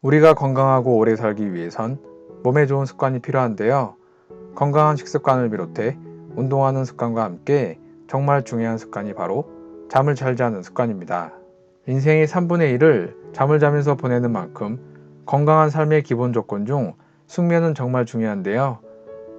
우리가 건강하고 오래 살기 위해선 몸에 좋은 습관이 필요한데요. 건강한 식습관을 비롯해 운동하는 습관과 함께 정말 중요한 습관이 바로 잠을 잘 자는 습관입니다. 인생의 3분의 1을 잠을 자면서 보내는 만큼 건강한 삶의 기본 조건 중 숙면은 정말 중요한데요.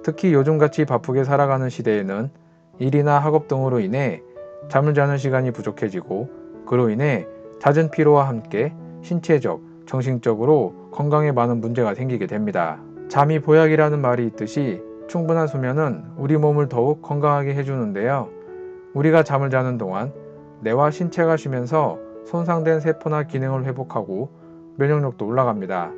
특히 요즘같이 바쁘게 살아가는 시대에는 일이나 학업 등으로 인해 잠을 자는 시간이 부족해지고 그로 인해 잦은 피로와 함께 신체적, 정신적으로 건강에 많은 문제가 생기게 됩니다. 잠이 보약이라는 말이 있듯이 충분한 수면은 우리 몸을 더욱 건강하게 해주는데요. 우리가 잠을 자는 동안 뇌와 신체가 쉬면서 손상된 세포나 기능을 회복하고 면역력도 올라갑니다.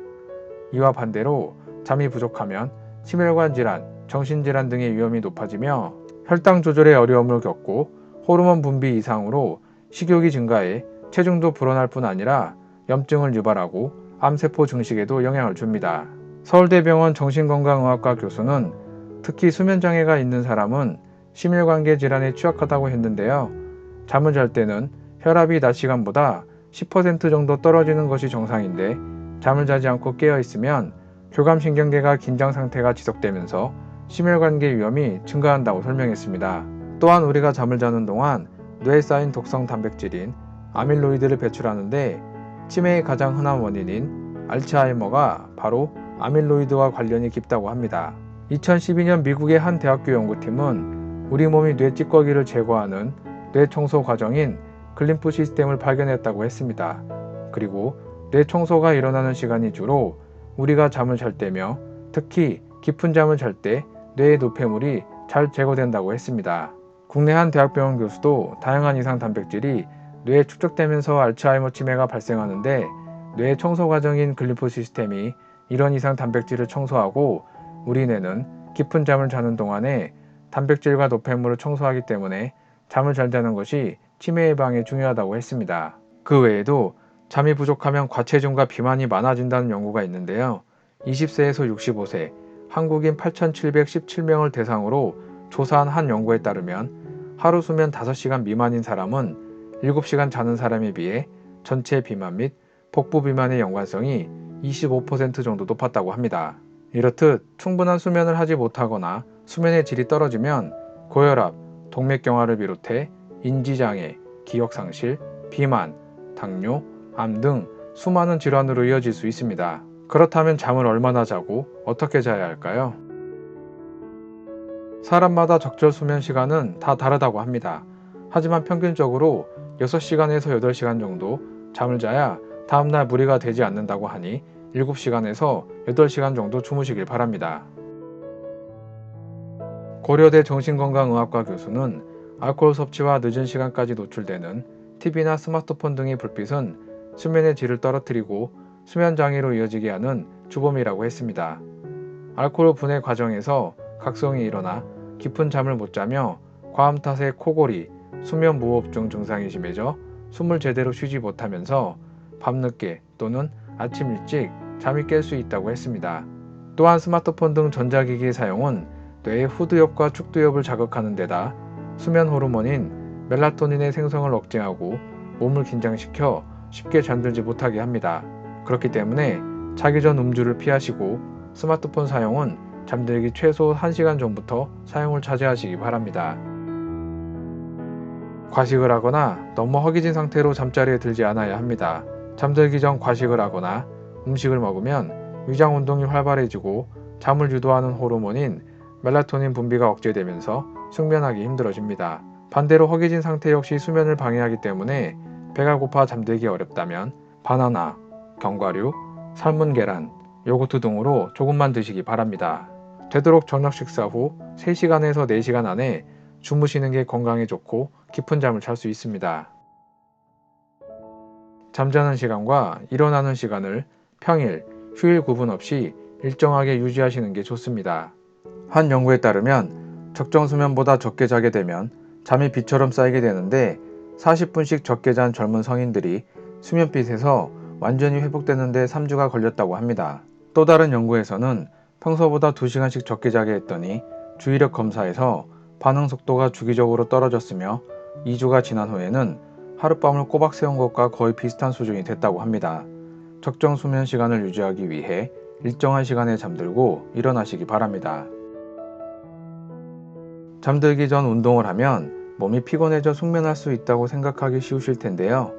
이와 반대로 잠이 부족하면 심혈관 질환, 정신질환 등의 위험이 높아지며 혈당 조절에 어려움을 겪고 호르몬 분비 이상으로 식욕이 증가해 체중도 불어날 뿐 아니라 염증을 유발하고 암세포 증식에도 영향을 줍니다. 서울대병원 정신건강의학과 교수는 특히 수면장애가 있는 사람은 심혈관계 질환에 취약하다고 했는데요. 잠을 잘 때는 혈압이 낮 시간보다 10% 정도 떨어지는 것이 정상인데 잠을 자지 않고 깨어 있으면 교감신경계가 긴장 상태가 지속되면서 심혈관계 위험이 증가한다고 설명했습니다. 또한 우리가 잠을 자는 동안 뇌에 쌓인 독성 단백질인 아밀로이드를 배출하는데 치매의 가장 흔한 원인인 알츠하이머가 바로 아밀로이드와 관련이 깊다고 합니다. 2012년 미국의 한 대학교 연구팀은 우리 몸이 뇌 찌꺼기를 제거하는 뇌 청소 과정인 글림프 시스템을 발견했다고 했습니다. 그리고 뇌 청소가 일어나는 시간이 주로 우리가 잠을 잘 때며 특히 깊은 잠을 잘 때 뇌의 노폐물이 잘 제거된다고 했습니다. 국내 한 대학병원 교수도 다양한 이상 단백질이 뇌에 축적되면서 알츠하이머 치매가 발생하는데 뇌 청소 과정인 글리포 시스템이 이런 이상 단백질을 청소하고 우리 뇌는 깊은 잠을 자는 동안에 단백질과 노폐물을 청소하기 때문에 잠을 잘 자는 것이 치매 예방에 중요하다고 했습니다. 그 외에도 잠이 부족하면 과체중과 비만이 많아진다는 연구가 있는데요. 20세에서 65세 한국인 8,717명을 대상으로 조사한 한 연구에 따르면 하루 수면 5시간 미만인 사람은 7시간 자는 사람에 비해 전체 비만 및 복부 비만의 연관성이 25% 정도 높았다고 합니다. 이렇듯 충분한 수면을 하지 못하거나 수면의 질이 떨어지면 고혈압, 동맥경화를 비롯해 인지장애, 기억상실, 비만, 당뇨, 암 등 수많은 질환으로 이어질 수 있습니다. 그렇다면 잠을 얼마나 자고 어떻게 자야 할까요? 사람마다 적절 수면 시간은 다 다르다고 합니다. 하지만 평균적으로 6시간에서 8시간 정도 잠을 자야 다음날 무리가 되지 않는다고 하니 7시간에서 8시간 정도 주무시길 바랍니다. 고려대 정신건강의학과 교수는 알코올 섭취와 늦은 시간까지 노출되는 TV나 스마트폰 등의 불빛은 수면의 질을 떨어뜨리고 수면 장애로 이어지게 하는 주범이라고 했습니다. 알코올 분해 과정에서 각성이 일어나 깊은 잠을 못 자며 과음 탓에 코골이, 수면 무호흡증 증상이 심해져 숨을 제대로 쉬지 못하면서 밤늦게 또는 아침 일찍 잠이 깰 수 있다고 했습니다. 또한 스마트폰 등 전자기기의 사용은 뇌의 후두엽과 축두엽을 자극하는 데다 수면 호르몬인 멜라토닌의 생성을 억제하고 몸을 긴장시켜 쉽게 잠들지 못하게 합니다. 그렇기 때문에 자기 전 음주를 피하시고 스마트폰 사용은 잠들기 최소 1시간 전부터 사용을 자제하시기 바랍니다. 과식을 하거나 너무 허기진 상태로 잠자리에 들지 않아야 합니다. 잠들기 전 과식을 하거나 음식을 먹으면 위장 운동이 활발해지고 잠을 유도하는 호르몬인 멜라토닌 분비가 억제되면서 숙면하기 힘들어집니다. 반대로 허기진 상태 역시 수면을 방해하기 때문에 배가 고파 잠들기 어렵다면 바나나, 견과류, 삶은 계란, 요거트 등으로 조금만 드시기 바랍니다. 되도록 저녁 식사 후 3시간에서 4시간 안에 주무시는 게 건강에 좋고 깊은 잠을 잘 수 있습니다. 잠자는 시간과 일어나는 시간을 평일, 휴일 구분 없이 일정하게 유지하시는 게 좋습니다. 한 연구에 따르면 적정 수면보다 적게 자게 되면 잠이 비처럼 쌓이게 되는데 40분씩 적게 잔 젊은 성인들이 수면빛에서 완전히 회복되는데 3주가 걸렸다고 합니다. 또 다른 연구에서는 평소보다 2시간씩 적게 자게 했더니 주의력 검사에서 반응 속도가 주기적으로 떨어졌으며 2주가 지난 후에는 하룻밤을 꼬박 세운 것과 거의 비슷한 수준이 됐다고 합니다. 적정 수면 시간을 유지하기 위해 일정한 시간에 잠들고 일어나시기 바랍니다. 잠들기 전 운동을 하면 몸이 피곤해져 숙면할 수 있다고 생각하기 쉬우실 텐데요.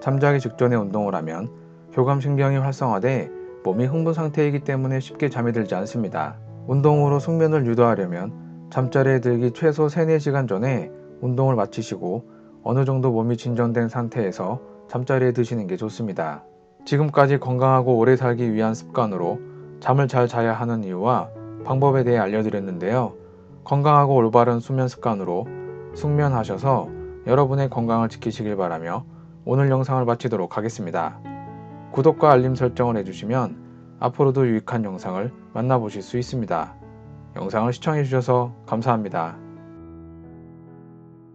잠자기 직전에 운동을 하면 교감신경이 활성화돼 몸이 흥분 상태이기 때문에 쉽게 잠이 들지 않습니다. 운동으로 숙면을 유도하려면 잠자리에 들기 최소 3, 4시간 전에 운동을 마치시고 어느 정도 몸이 진전된 상태에서 잠자리에 드시는 게 좋습니다. 지금까지 건강하고 오래 살기 위한 습관으로 잠을 잘 자야 하는 이유와 방법에 대해 알려드렸는데요. 건강하고 올바른 수면 습관으로 숙면하셔서 여러분의 건강을 지키시길 바라며 오늘 영상을 마치도록 하겠습니다. 구독과 알림 설정을 해주시면 앞으로도 유익한 영상을 만나보실 수 있습니다. 영상을 시청해주셔서 감사합니다.